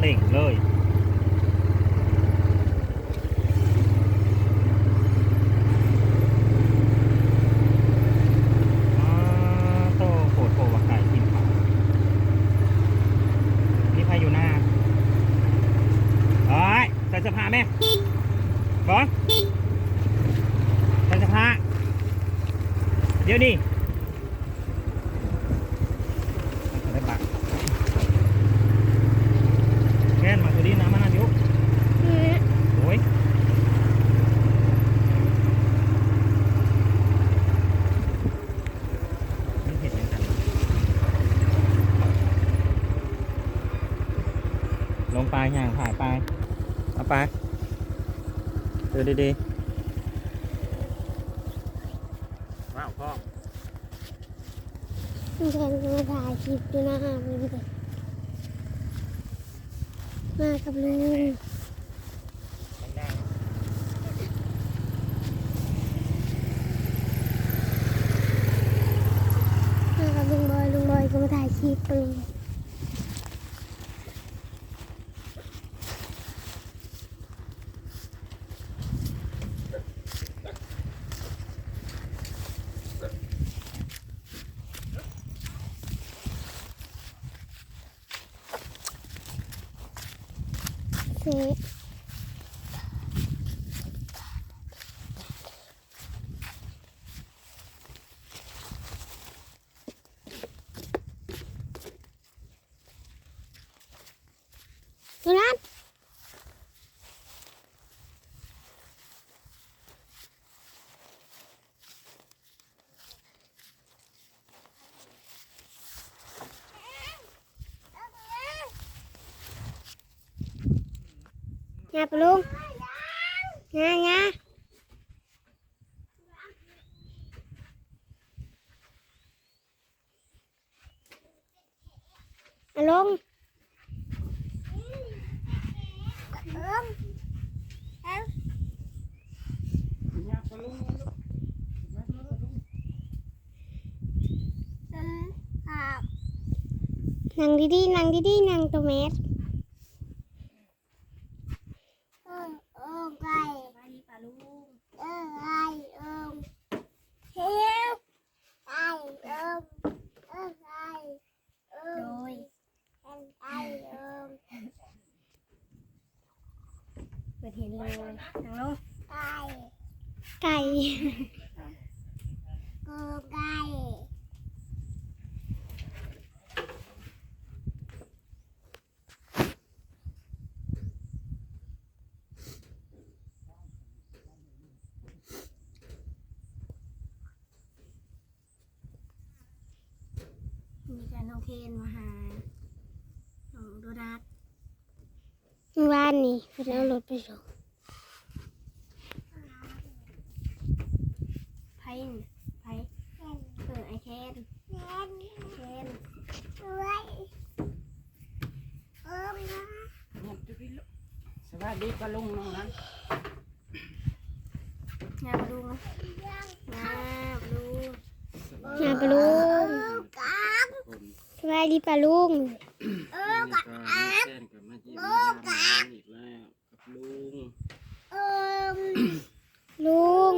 เล่งเลยอ๋อโตโผดโผว่าไก่กินเผานี่พาอยู่หน้าเอ้ยใส่เสื้อผ้าแม่บอสใส่เสื้อผ้าเดี๋ยวนี้ได้บักแม่นมาตัวนี้นะมานาดิวโอ้ยไม่เห็นเหมือนกันลงไปย่างผ่ายไปเอา ไป เดินดีๆว้าวพ่อมันจะมาถ่ายคลิปอยู่นะฮะมันเลยมากับลุงดังมากับลุงบอยลุงบอยก็มาถ่ายคลิปลุง งาปะลุงงางาอะลงนั่งดีๆนั่งดีๆนั่งตัวแมสเออเออไก่ไปนี่ปลาลูกเออไก่เออเฮียวไก่เออเออไก่เออโดยไก่เออ เปิ ดเห็นเลยนางลงไก่ไก่เออไก่มีการน้องเคนมาหาน้องโดนัท มื่อวานนี่เพิ่นเอารถไปส่งไพ่น่ะไพ่เออไอเคนเคนสวัสดีปะลุงน้องนั้นงานมาดูนะงานมาดูงาปลาลุงสวัสดีปลาลุง เออกับอาแฟนกับ มาเยี่ยมามอีกแล้วกับลุงลุง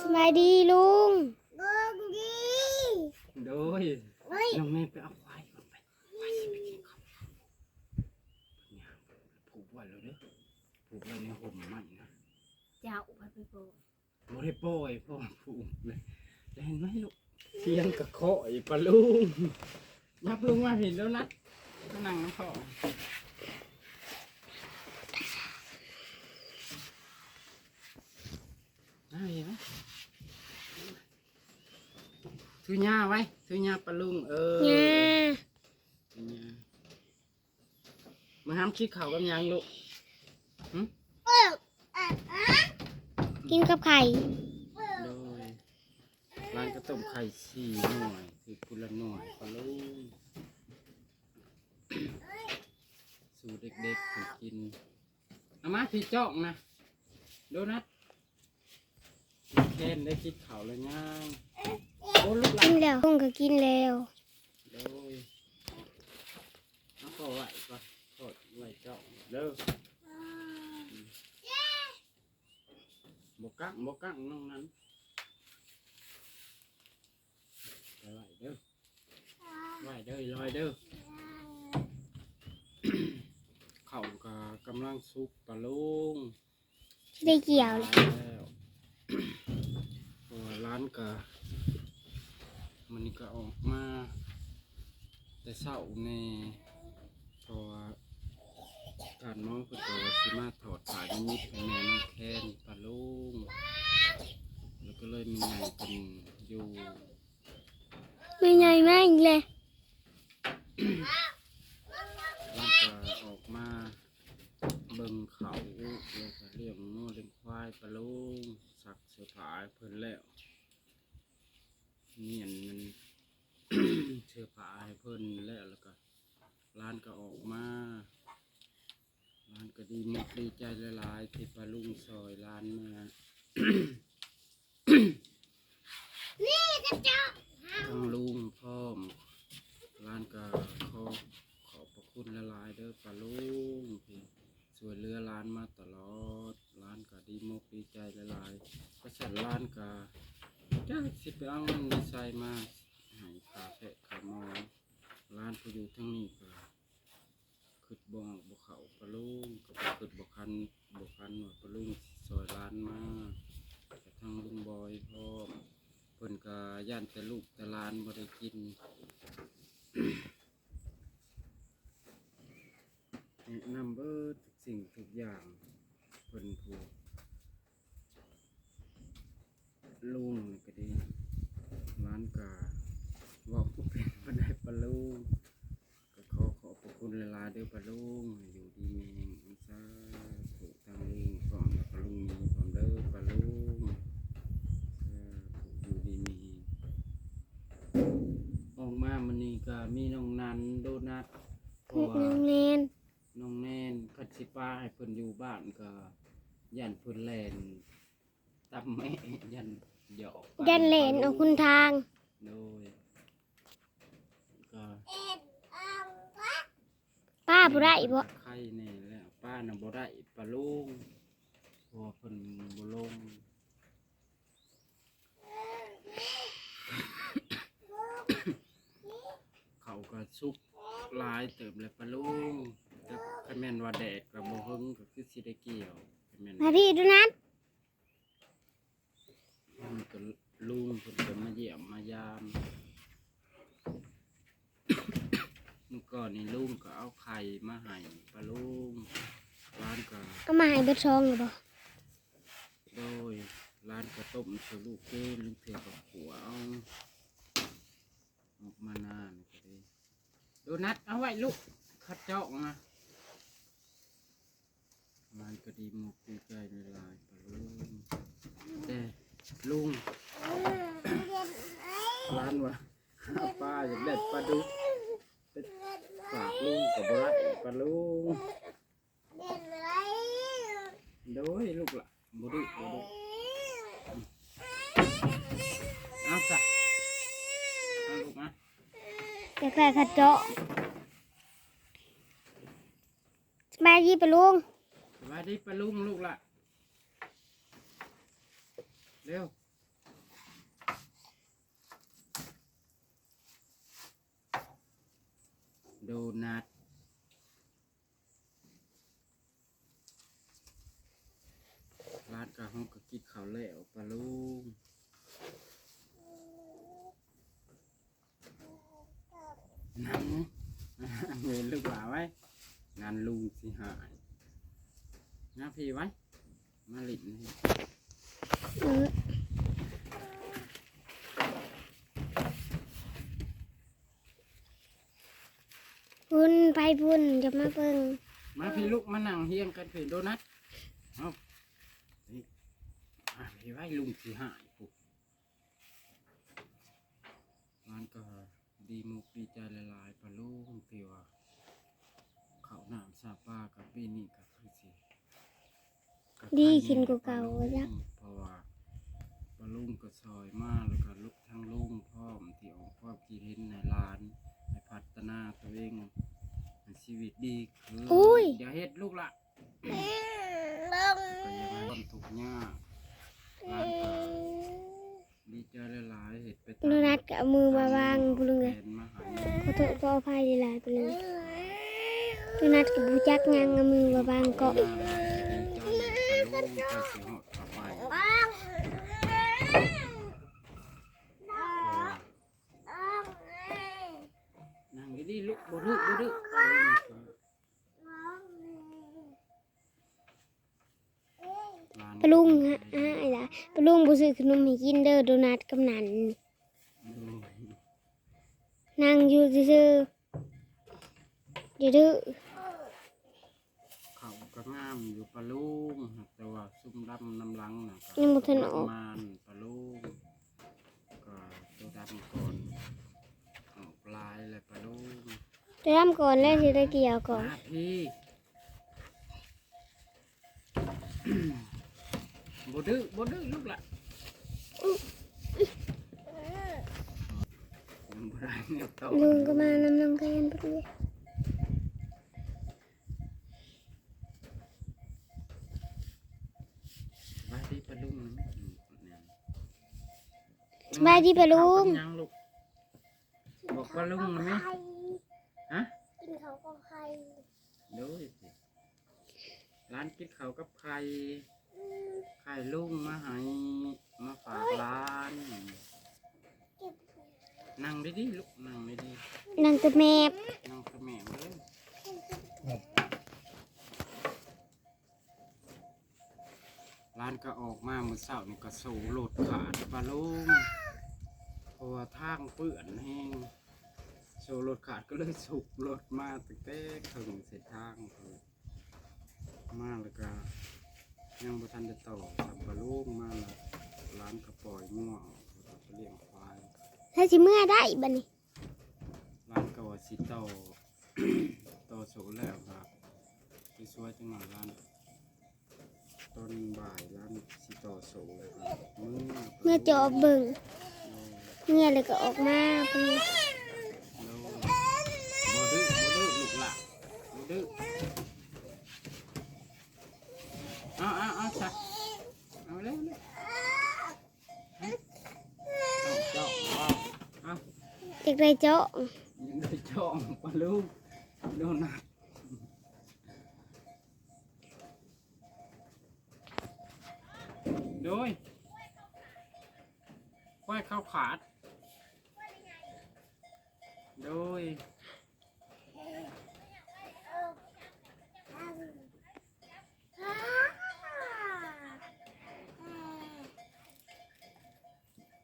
สบายดีลุงโดยน้องแม่ไปเอาควายก่อนไปควายไปกินข้าวเนี่ยผูกไว้แล้วเด้อผูกไว้ในห่มมันนะเจ้าอุปไปโปรโอ้ได้โป้ยพ่อผูกเลยแล้วเห็นไหมลูกเทียงกับโคอยปะลุงยับลุงมาเห็นแล้วนะนั่งน้ำพ่อ น่าเห็นไหมถือหญ้าไว้ถือหญ้าปะลุงเอองาถือหญ้ามาห้ามขี้เข่ากับหยังลูกกินกับไข่โดยร้านกระต้มไข่สี่หน่วยถือกุละหน่วยปะลุงสู่เด็กๆให้กินเอามาพี่จ้องนะ โดนัท แค่นได้กินข้าวเลยง่ายโอ้ลูกหลากินนแล้วลุงก็กินแล้วโดยเด้อบกักบกักน้องนั้นไปไหวเด้อไหวเด้อลอยเด้อ เขาก็กำลังซุกปลาลุงได้เกี่ยวเลย แล้วเพ ราะว่าร้านก็มันนี่ก็ออกมา แต่เศร้าในเพราะว่าการมองเพื่อตัวาสิมาถอดสายนิดๆให้แม่น้องแคนปลาลุงแล้วก็เลยมีไงเป็นอยู่ไม่ใหญ่มากเลยร้านก็ออกมาเบิ่งเขาแล้วก็เลี้ยงงูเลี้ยงควายปลาลุงสักเสื้อผ้าให้เพิ่นแล้วเนียนมันเสื้อผ้าให้เพิ่นแล้วแล้วก็ร้านก็ออกมาร้านก็ดีมากดีใจหลายๆที่ปลาลุงซอยร้านมานี่กระจกทั้งลุงพร้อมร้านก็ขอขอบพระคุณละลายๆเด้อปลาลุงที่ช่วยเหลือร้านมาตลอดร้านก็ดีมกดีใจละลายๆก็สั่นร้านก็ จ้าสิไปเอาเงินในใส่มาให้ขาแพะขาหมอร้านผู้อยู่ทั้งนี้ก็ขึ้นบ่อบ่เขาปลาลุงก็บ่ขึ้นบ่คันบ่คันว่าปลาลุงซอยร้านมาแต่ทั้งลุงบอยพร้อมเพิ่นก็ย่านแต่ลูกแต่หลานบ่ได้กิน แนะนำเบิดทุกสิ่งทุกอย่างเพิ่นผู้ ลุงนี่ก็ดีร้านก็เว่าบ่เป็นบ่ได้ปลาลุงก็ขอขอบพระคุณหลายๆเด้อปลาลุงให้อยู่ดีมีแรงอันซ่าถูกทางลุงพร้อมและปลาลุงมีพร้อมเด้อปลาลุงเอ่ออยู่ดีมีออกมามันนี่ก็มีน้องนันโดนัทเพราะว่าน้องเนนน้องแนนคัดสิป้าให้เพิ่นอยู่บ้านก็ยันเพิ่นแลนตับแม่ยันห ยอกยันเหลนเอาคุณทางโดยก็เอ็ดอังวัดป้าผู้ได้บ่ไข่แน่แล้วป้าน่ะบ่ได้ปลาลุงเพราะว่าเพิ่นบ่ลงเขาก็ซุกหลายเติมเลยปะลุงแต่คะแม่นว่าแดดกับโบหึงก็คือสิได้เกี่ยวคะแม่นมาพี่ดูนั้นมันก็ ลุงเพิ่นก็มาเยี่ยมมายาม เมื่อก่อนนี่ลุงก็เอาไข่มาให้ปะลุงร้านก็ก็มาให้เบิดซองหรือบ่โดยร้านก็ต้มใส่ลูกเกนลูกเถื่อกับหัวเอาออกมานานก็ดีโดนัทเอาไว้ลูกคัดเจาะนะร้านก็ดีมุกดีใจในลายปลาลุงแต่ลุงเด็ดไหม ร้านวะป้าอยากได้ปลาดุกไปฝากลุงกับไรปลาลุงเด็ดไหมโดยลูกละบุดุบุดุเอาสักเอาลูกนะแต่แค่ขัดเจาะสบายดีปะลุงสวัสดีปลาลุงลูกละเร็ว โดนัทร้านกะห้องก็กินข้าวแล้วปลาลุงนั่นเงินลูกหลาไว้งานลุงสิหายงาพี่ไว้ มาหลินให้ เออพุ่นไปพุ่นจะมาเบิ่งมาพี่ลูกมานั่งเฮียงกันพี่โดนัทเอานี่มาพี่ไว้ลุงสิหายปุ๊บร้านก็ดีมุกดีใจละลายปลาลุงที่ว่าเขาวหนามซาป้ากับปีนี่ก็คือสิดีขึ้นกว่าเก่าจ้ะ เพราะว่าปลาลุงก็ซอยมากแล้วก็ลุกทั้งลุงพร้อมที่ออกความคิดเห็นในร้านให้ พัฒนาตัวเองให้ชีวิตดีขึ้นโอ้ยอย่าเฮ็ดลูกละลงก็อย่ามาความทุกข์ยากร้านก็ดีใจหลายๆเฮ็ดไปตามโดนัทก็เอามือมาวางปลุงเลยแผนมาให้ขอโทษขออภัยหลายๆปลุงโดนัทก็บูจักยังเอามือมาวางเกาะดีใจปะลุงก็สิฮอดกลับไปบ้างบ้างบ้าง นั่ง ดีๆลูกบ่ดื้อบ่ดื้อเออหานปลุงฮะฮะไอ้ล่ะปลุงบ่ซื้อขนมให้กินเด้อโดนัทกำนันนั่งอยู่ซื่อๆอย่าดื้อเขาก็งามอยู่ปะลุงแต่ว่าซุ่มดำน้ำหลังน่ะก็ยังบ่ทันออกประมาณปะลุงก็ตัวดำก่อนอ อกลายเลยปะลุงจะทำก่อนแล้วสิได้เกี่ยวก่อน มาพี่บ่ดื้อบ่ดื้อลูกละยังบ่ได้เนี่ยต่อลุงก็มานำน้องแคนไปด้วยสบายดีปะลุงเนี่ยสบายดีปะลุง ยังลูก บอกปะลุงนะไหมฮะกินเขาก็ใครเดูสิร้านกินข้าวกับไข่ไข่ลุงมาให้มาฝากร้านเก็บนั่งดีๆลูกนั่งดีนั่งแต่แมบๆนั่งกับแม่เลยร้านก็ออกมามือเสาร์นี่ก็สูโหลดขาดปลาลุงเพราะว่าทางเปื่อนแห้ง โซโหลดขาดก็เลยสุกรถมาตั้งแต่ถึงเส้นทางเลยมาแล้วก็ยังบ่ทันได้ต่อสับปลาลุงมาแล้วร้านก็ปล่อยง่วงแล้วก็ไปเลี้ยงควายถ้าสิเมื่อได้บัดนี้ร้านก็ว่าสิต่อต่อโซแล้วครับไปช่วยจังหวะร้านตอนบ่ายร้านสิต่อโซแล้วครับมือเมื่อจอบเบิ่งโลเมื่อเลยก็ออกมาไปโดื้อเอาเอาเอาจ้ะเอาเร็วเร็วเอาเจ้าเอาเอาเด็กไรเจาะยังได้ช่องปลาลูกโดนัทโดยควายเข้าขาด โดย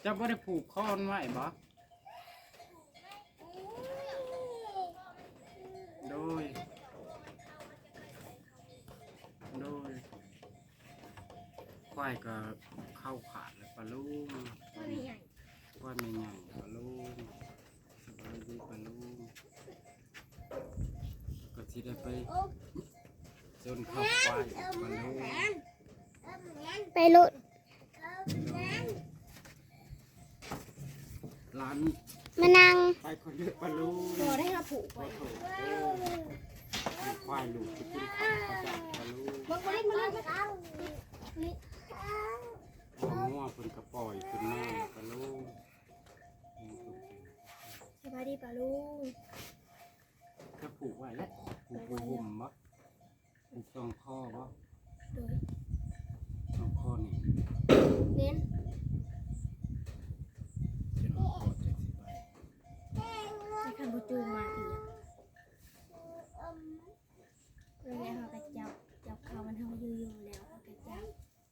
จะไม่ได้ผูกคอนไว้บ่โดย โดยควายก็เข้าขาดเลยปลาลูกควายไม่ใหญ่ปลาลูกสบายดีปลาลูกก็ที่ได้ไปจนเข้าควายปลาลูกไปรถ ร้านมานั่งไปคนเดียวปลาลูกบ่ได้มาผูกขอโทษเด้อให้ควายลูกจะกินข้าวประจับปลาลูกบ่บ่ได้มานั่งพอมั่วเพิ่นกระปล่อยขึ้นมาแล้วปลาลูกสบายดีป่ะลุงจะผูกไว้แล้วผูกผูกหุ่มบ่ผูกตรงคอบ่โดยตรงคอนี่เน้น จะนอนกอดจังสิไป ให้คันบ่จูมาอีกเลยเขาก็จับจับเขามันเฮาอยู่ๆแล้วเขาก็จับ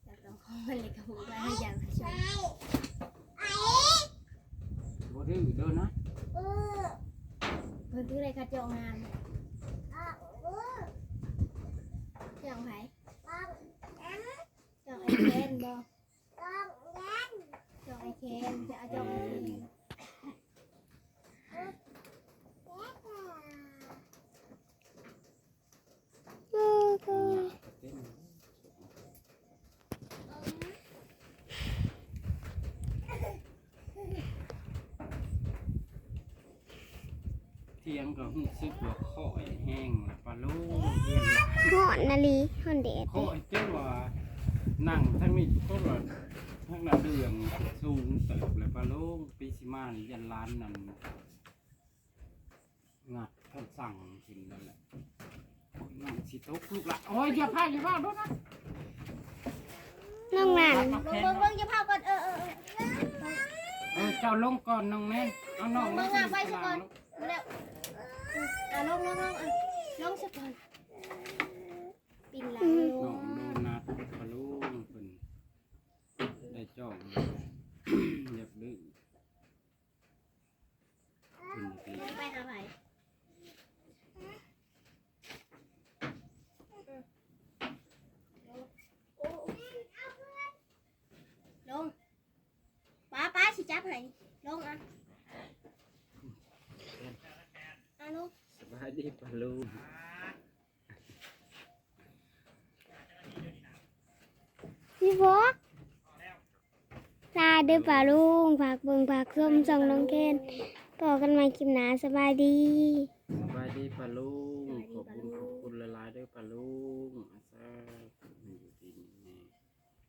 จับตรงคอมันเลยกับผูไปให้อย่างให้ชมบ่ดื้อเด้อนะเพิ่นคืออะไรคะเจาะงานเจาะไผเจาะไอ้แคนบ่เจาะไอ้แคนจะเอาเจาะไอ้แคนโอ้โห เต้น ทสียงก็รู้สึกว่าคอยแห้งแล้วปลาลูกเรียนหลายหอนนาลีหอนเดดคอยเจ้าว่านั่งทั้งนี้ก็ว่าทั้งนั้นเรื่องสูงเติบแล้วปลาลูกปีสิมานี่ยันล้านนั่นงัดคำสั่งขึ้นนั่นแหละนั่งสิตกลูกละโอ้ยอย่าพลาดอย่าพลาดด้วยนะน้องนันเบิ่งเบิ่งเบิ่งจะพาก่อนเออเออเออเออเจ้าลงก่อนน้องแม่นเอาน้องมึลงงอะไปข้างซะก่อนล่างมาแล้ว อะลงลงลงอะลงซะก่อนปินหลังลน้องงโดนัทปลาลูกเพิ่นได้จ้อง อยากดื้อเพิ่นอยากเล่นไปหาไผลงป้าป้าสิจับให้ลงอะอะลง สบาย ดีปะลุงพี่ฟอกลาเด้อป่าลุงฝากเบิ่งฝากส้มส่องน้องเคนต่อกันมาคลิปหนาสบายดี สบายดีปลุงขอบคุณขอบคุณหลายๆเด้วยปะลุง